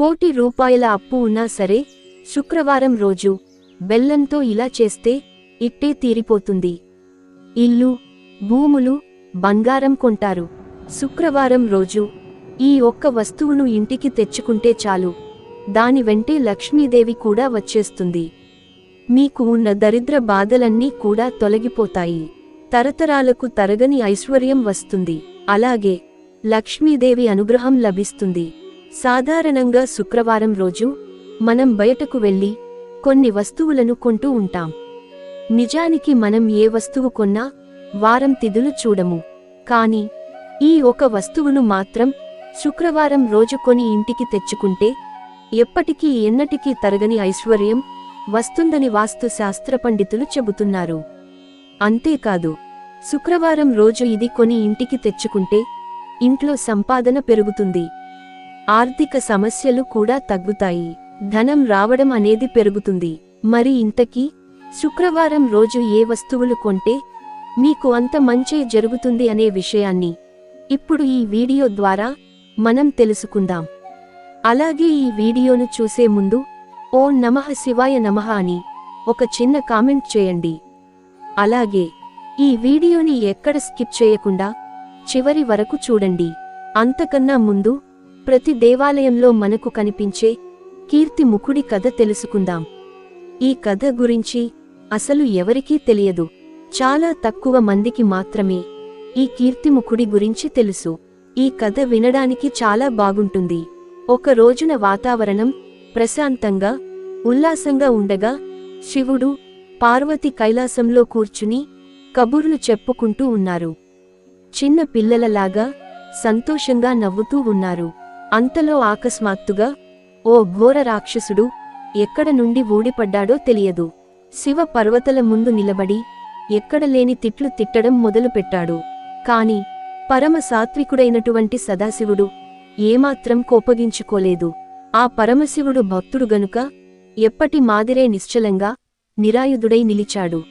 కోటి రూపాయల అప్పు ఉన్నా సరే శుక్రవారం రోజు బెల్లంతో ఇలా చేస్తే ఇట్టే తీరిపోతుంది. ఇల్లు భూములు బంగారం కొంటారు. శుక్రవారం రోజు ఈ ఒక్క వస్తువును ఇంటికి తెచ్చుకుంటే చాలు. దాని వెంటే లక్ష్మీదేవి కూడా వచ్చేస్తుంది. మీకు ఉన్న దరిద్ర బాధలన్నీ కూడా తొలగిపోతాయి. తరతరాలకు తరగని ఐశ్వర్యం వస్తుంది. అలాగే లక్ష్మీదేవి అనుగ్రహం లభిస్తుంది. సాధారణంగా శుక్రవారం రోజు మనం బయటకు వెళ్ళి కొన్ని వస్తువులను కొంటూ ఉంటాం. నిజానికి మనం ఏ వస్తువు కొన్నా వారం తిథులు చూడము. కాని ఈ ఒక వస్తువును మాత్రం శుక్రవారం రోజు కొని ఇంటికి తెచ్చుకుంటే ఎప్పటికీ ఎన్నటికీ తరగని ఐశ్వర్యం వస్తుందని వాస్తు శాస్త్ర పండితులు చెబుతున్నారు. అంతేకాదు శుక్రవారం రోజు ఇది కొని ఇంటికి తెచ్చుకుంటే ఇంట్లో సంపాదన పెరుగుతుంది. ఆర్థిక సమస్యలు కూడా తగ్గుతాయి. ధనం రావడం అనేది పెరుగుతుంది. మరి ఇంతకీ శుక్రవారం రోజు ఏ వస్తువులు కొంటే మీకు అంత మంచే జరుగుతుంది అనే విషయాన్ని ఇప్పుడు ఈ వీడియో ద్వారా మనం తెలుసుకుందాం. అలాగే ఈ వీడియోను చూసే ముందు ఓ నమః శివాయ నమః అని ఒక చిన్న కామెంట్ చేయండి. అలాగే ఈ వీడియోని ఎక్కడ స్కిప్ చేయకుండా చివరి వరకు చూడండి. అంతకన్నా ముందు ప్రతి దేవాలయంలో మనకు కనిపించే కీర్తి ముఖుడి కథ తెలుసుకుందాం. ఈ కథ గురించి అసలు ఎవరికీ తెలియదు. చాలా తక్కువ మందికి మాత్రమే ఈ కీర్తిముఖుడి గురించి తెలుసు. ఈ కథ వినడానికి చాలా బాగుంటుంది. ఒక రోజున వాతావరణం ప్రశాంతంగా ఉల్లాసంగా ఉండగా శివుడు పార్వతి కైలాసంలో కూర్చుని కబుర్లు చెప్పుకుంటూ ఉన్నారు. చిన్న పిల్లలలాగా సంతోషంగా నవ్వుతూ ఉన్నారు. అంతలో ఆకస్మాత్తుగా ఓ ఘోర రాక్షసుడు ఎక్కడ నుండి ఊడిపడ్డాడో తెలియదు. శివ పర్వతల ముందు నిలబడి ఎక్కడలేని తిట్లు తిట్టడం మొదలుపెట్టాడు. కాని పరమ సాత్వికుడైనటువంటి సదాశివుడు ఏమాత్రం కోపగించుకోలేదు. ఆ పరమశివుడు భక్తుడు గనుక ఎప్పటి మాదిరే నిశ్చలంగా నిరాయుధుడై నిలిచాడు.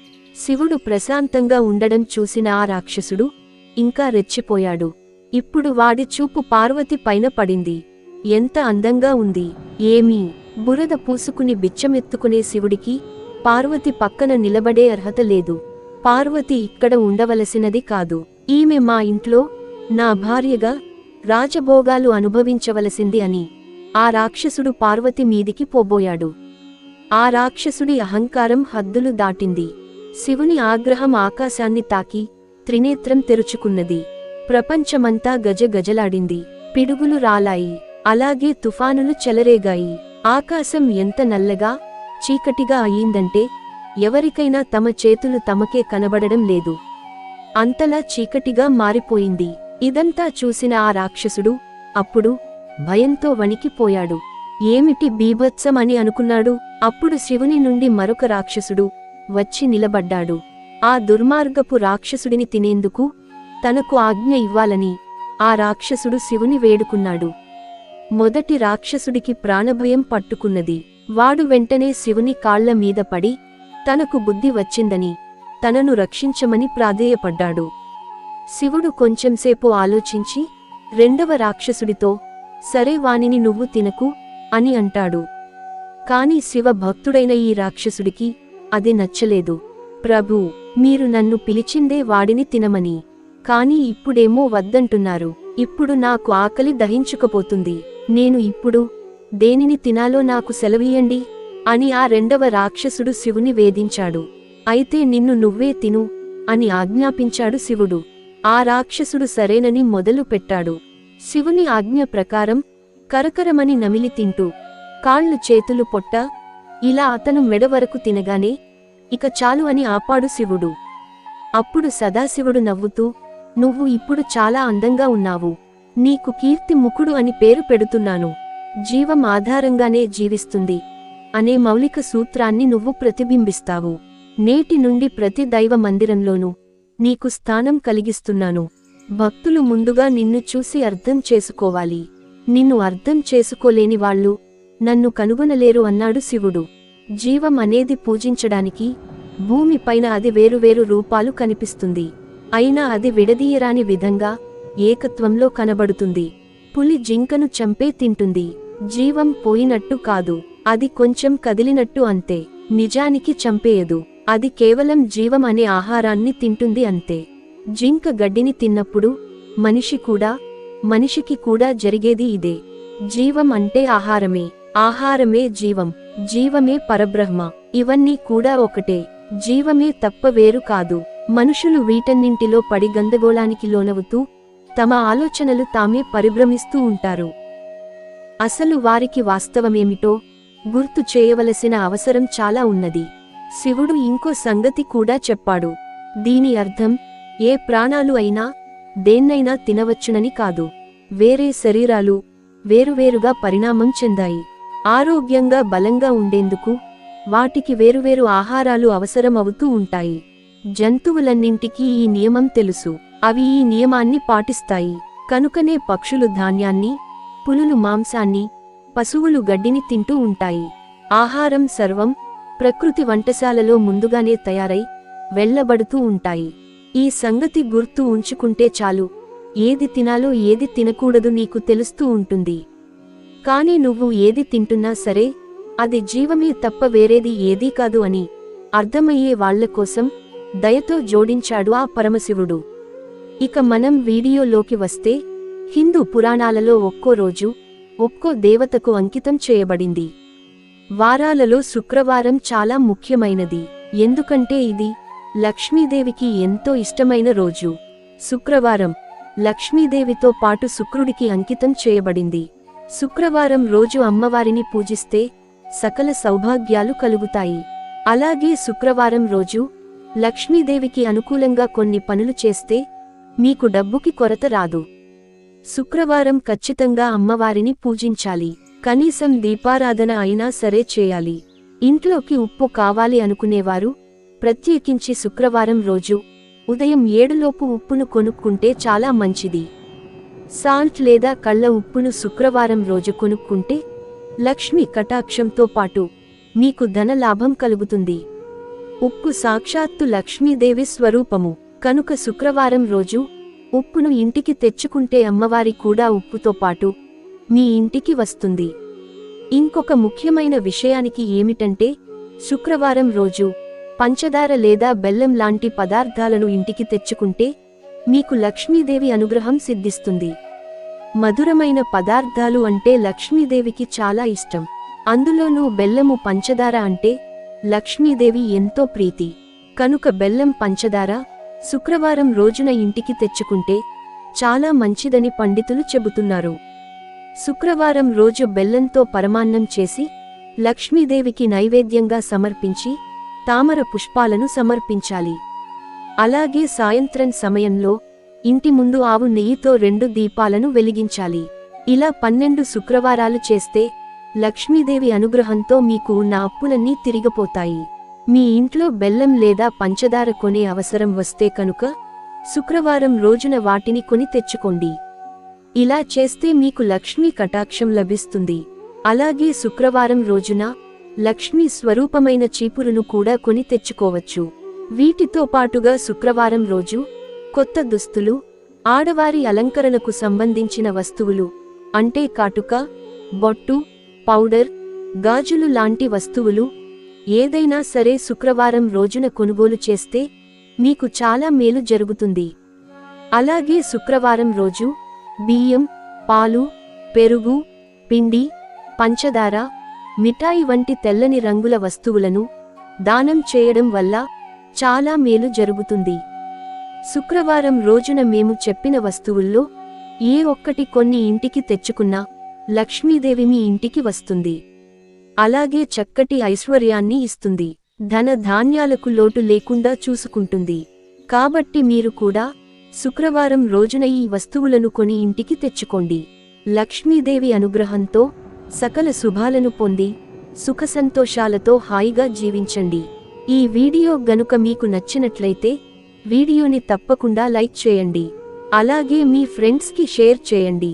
శివుడు ప్రశాంతంగా ఉండడం చూసిన ఆ రాక్షసుడు ఇంకా రెచ్చిపోయాడు. ఇప్పుడు వాడి చూపు పార్వతి పైన పడింది. ఎంత అందంగా ఉంది. ఏమీ. బురద పూసుకుని బిచ్చమెత్తుకునే శివుడికి పార్వతి పక్కన నిలబడే అర్హత లేదు. పార్వతి ఇక్కడ ఉండవలసినది కాదు. ఈమె మా ఇంట్లో నా భార్యగా రాజభోగాలు అనుభవించవలసింది అని. ఆ రాక్షసుడు పార్వతి మీదికి పోబోయాడు. ఆ రాక్షసుడి అహంకారం హద్దులు దాటింది. శివుని ఆగ్రహం ఆకాశాన్ని తాకి త్రినేత్రం తెరుచుకున్నది. ప్రపంచమంతా గజగజలాడింది. పిడుగులు రాలాయి. అలాగే తుఫానులు చెలరేగాయి. ఆకాశం ఎంత నల్లగా చీకటిగా అయిందంటే ఎవరికైనా తమ చేతులు తమకే కనబడడం లేదు. అంతలా చీకటిగా మారిపోయింది. ఇదంతా చూసిన ఆ రాక్షసుడు అప్పుడు భయంతో వణికిపోయాడు. ఏమిటి బీభత్సం అని అనుకున్నాడు. అప్పుడు శివుని నుండి మరొక రాక్షసుడు వచ్చి నిలబడ్డాడు. ఆ దుర్మార్గపు రాక్షసుడిని తినేందుకు తనకు ఆజ్ఞ ఇవ్వాలని ఆ రాక్షసుడు శివుని వేడుకున్నాడు. మొదటి రాక్షసుడికి ప్రాణభయం పట్టుకున్నది. వాడు వెంటనే శివుని కాళ్ళ మీద పడి తనకు బుద్ధి వచ్చిందని తనను రక్షించమని ప్రాధేయపడ్డాడు. శివుడు కొంచెంసేపు ఆలోచించి రెండవ రాక్షసుడితో సరే వానిని నువ్వు తినకు అని అంటాడు. కాని శివ భక్తుడైన ఈ రాక్షసుడికి అది నచ్చలేదు. ప్రభూ మీరు నన్ను పిలిచిందే వాడిని తినమని. కాని ఇప్పుడేమో వద్దంటున్నారు. ఇప్పుడు నాకు ఆకలి దహించుకపోతుంది. నేను ఇప్పుడు దేనిని తినాలో నాకు సెలవీయండి? అని ఆ రెండవ రాక్షసుడు శివుని వేధించాడు. అయితే నిన్ను నువ్వే తిను అని ఆజ్ఞాపించాడు శివుడు. ఆ రాక్షసుడు సరేనని మొదలు పెట్టాడు. శివుని ఆజ్ఞ ప్రకారం కరకరమని నమిలి తింటూ కాళ్ళు చేతులు పొట్ట ఇలా అతను మెడ వరకు తినగానే ఇక చాలు అని ఆపాడు శివుడు. అప్పుడు సదాశివుడు నవ్వుతూ నువ్వు ఇప్పుడు చాలా అందంగా ఉన్నావు. నీకు కీర్తి ముకుడు అని పేరు పెడుతున్నాను. జీవం ఆధారంగానే జీవిస్తుంది. అనే మౌలిక సూత్రాన్ని నువ్వు ప్రతిబింబిస్తావు. నేటి నుండి ప్రతి దైవ మందిరంలోనూ నీకు స్థానం కలిగిస్తున్నాను. భక్తులు ముందుగా నిన్ను చూసి అర్థం చేసుకోవాలి. నిన్ను అర్థం చేసుకోలేని వాళ్ళు నన్ను కనుగొనలేరు అన్నాడు శివుడు. జీవం అనేది పూజించడానికి భూమిపైన అది వేరువేరు రూపాలు కనిపిస్తుంది. అయినా అది విడదీయరాని విధంగా ఏకత్వంలో కనబడుతుంది. పులి జింకను చంపే తింటుంది. జీవం పోయినట్టు కాదు. అది కొంచెం కదిలినట్టు అంతే. నిజానికి చంపేయదు. అది కేవలం జీవం అనే ఆహారాన్ని తింటుంది అంతే. జింక గడ్డిని తిన్నప్పుడు మనిషి కూడా మనిషికి కూడా జరిగేది ఇదే. జీవం అంటే ఆహారమే. ఆహారమే జీవం. జీవమే పరబ్రహ్మ. ఇవన్నీ కూడా ఒకటే. జీవమే తప్ప వేరు కాదు. మనుషులు వీటన్నింటిలో పడి గందగోళానికి లోనవుతూ తమ ఆలోచనలు తామే పరిభ్రమిస్తూ ఉంటారు. అసలు వారికి వాస్తవమేమిటో గుర్తు చేయవలసిన అవసరం చాలా ఉన్నది. శివుడు ఇంకో సంగతి కూడా చెప్పాడు. దీని అర్థం ఏ ప్రాణాలు అయినా దేన్నైనా తినవచ్చునని కాదు. వేరే శరీరాలు వేరువేరుగా పరిణామం చెందాయి. ఆరోగ్యంగా బలంగా ఉండేందుకు వాటికి వేరువేరు ఆహారాలు అవసరం అవుతూ ఉంటాయి. జంతువులన్నింటికీ ఈ నియమం తెలుసు. అవి ఈ నియమాన్ని పాటిస్తాయి. కనుకనే పక్షులు ధాన్యాన్ని పులులు మాంసాన్ని పశువులు గడ్డిని తింటూ ఉంటాయి. ఆహారం సర్వం ప్రకృతి వంటశాలలో ముందుగానే తయారై వెళ్ళబడుతూ ఉంటాయి. ఈ సంగతి గుర్తు ఉంచుకుంటే చాలు. ఏది తినాలో ఏది తినకూడదు నీకు తెలుస్తూ ఉంటుంది. కాని నువ్వు ఏది తింటున్నా సరే అది జీవమే తప్ప వేరేది ఏదీ కాదు అని అర్థమయ్యే వాళ్ళ కోసం దయతో జోడించాడు ఆ పరమశివుడు. ఇక మనం వీడియోలోకి వస్తే హిందూ పురాణాలలో ఒక్కో రోజు ఒక్కో దేవతకు అంకితం చేయబడింది. వారాలలో శుక్రవారం చాలా ముఖ్యమైనది. ఎందుకంటే ఇది లక్ష్మీదేవికి ఎంతో ఇష్టమైన రోజు. శుక్రవారం లక్ష్మీదేవితో పాటు శుక్రుడికి అంకితం చేయబడింది. శుక్రవారం రోజు అమ్మవారిని పూజిస్తే సకల సౌభాగ్యాలు కలుగుతాయి. అలాగే శుక్రవారం రోజు లక్ష్మీదేవికి అనుకూలంగా కొన్ని పనులు చేస్తే మీకు డబ్బుకి కొరత రాదు. శుక్రవారం ఖచ్చితంగా అమ్మవారిని పూజించాలి. కనీసం దీపారాధన అయినా సరే చేయాలి. ఇంట్లోకి ఉప్పు కావాలి అనుకునేవారు ప్రత్యేకించి శుక్రవారం రోజు ఉదయం ఏడులోపు ఉప్పును కొనుక్కుంటే చాలా మంచిది. సాల్ట్ లేదా కళ్ళ ఉప్పును శుక్రవారం రోజు కొనుక్కుంటే లక్ష్మి కటాక్షంతో పాటు మీకు ధన లాభం కలుగుతుంది. ఉప్పు సాక్షాత్తు లక్ష్మీదేవి స్వరూపము. కనుక శుక్రవారం రోజు ఉప్పును ఇంటికి తెచ్చుకుంటే అమ్మవారి కూడా ఉప్పుతో పాటు మీ ఇంటికి వస్తుంది. ఇంకొక ముఖ్యమైన విషయానికి ఏమిటంటే శుక్రవారం రోజు పంచదార లేదా బెల్లం లాంటి పదార్థాలను ఇంటికి తెచ్చుకుంటే మీకు లక్ష్మీదేవి అనుగ్రహం సిద్ధిస్తుంది. మధురమైన పదార్థాలు అంటే లక్ష్మీదేవికి చాలా ఇష్టం. అందులోనూ బెల్లము పంచదార అంటే లక్ష్మీదేవి ఎంతో ప్రీతి. కనుక బెల్లం పంచదార శుక్రవారం రోజున ఇంటికి తెచ్చుకుంటే చాలా మంచిదని పండితులు చెబుతున్నారు. శుక్రవారం రోజు బెల్లంతో పరమాన్నం చేసి లక్ష్మీదేవికి నైవేద్యంగా సమర్పించి తామర పుష్పాలను సమర్పించాలి. అలాగే సాయంత్రం సమయంలో ఇంటి ముందు ఆవు నెయ్యితో రెండు దీపాలను వెలిగించాలి. ఇలా పన్నెండు శుక్రవారాలు చేస్తే లక్ష్మీదేవి అనుగ్రహంతో మీకు ఉన్న అప్పులన్నీ తిరిగిపోతాయి. మీ ఇంట్లో బెల్లం లేదా పంచదార కొనే అవసరం వస్తే కనుక శుక్రవారం రోజున వాటిని కొని తెచ్చుకోండి. ఇలా చేస్తే మీకు లక్ష్మీ కటాక్షం లభిస్తుంది. అలాగే శుక్రవారం రోజున లక్ష్మీ స్వరూపమైన చీపురును కూడా కొని తెచ్చుకోవచ్చు. వీటితో పాటుగా శుక్రవారం రోజు కొత్త దుస్తులు ఆడవారి అలంకరణకు సంబంధించిన వస్తువులు అంటే కాటుక బొట్టు పౌడర్ గాజులు లాంటి వస్తువులు ఏదైనా సరే శుక్రవారం రోజున కొనుగోలు చేస్తే మీకు చాలా మేలు జరుగుతుంది. అలాగే శుక్రవారం రోజు బియ్యం పాలు పెరుగు పిండి పంచదార మిఠాయి వంటి తెల్లని రంగుల వస్తువులను దానం చేయడం వల్ల చాలా మేలు జరుగుతుంది. శుక్రవారం రోజున మేము చెప్పిన వస్తువుల్లో ఏ ఒక్కటి కొన్ని ఇంటికి తెచ్చుకున్నా లక్ష్మీదేవి మీ ఇంటికి వస్తుంది. అలాగే చక్కటి ఐశ్వర్యాన్ని ఇస్తుంది. ధన ధాన్యాలకు లోటు లేకుండా చూసుకుంటుంది. కాబట్టి మీరు కూడా శుక్రవారం రోజున ఈ వస్తువులను కొని ఇంటికి తెచ్చుకోండి. లక్ష్మీదేవి అనుగ్రహంతో సకల శుభాలను పొంది సుఖసంతోషాలతో హాయిగా జీవించండి. ఈ వీడియో గనుక మీకు నచ్చినట్లయితే వీడియోని తప్పకుండా లైక్ చేయండి. అలాగే మీ ఫ్రెండ్స్కి షేర్ చేయండి.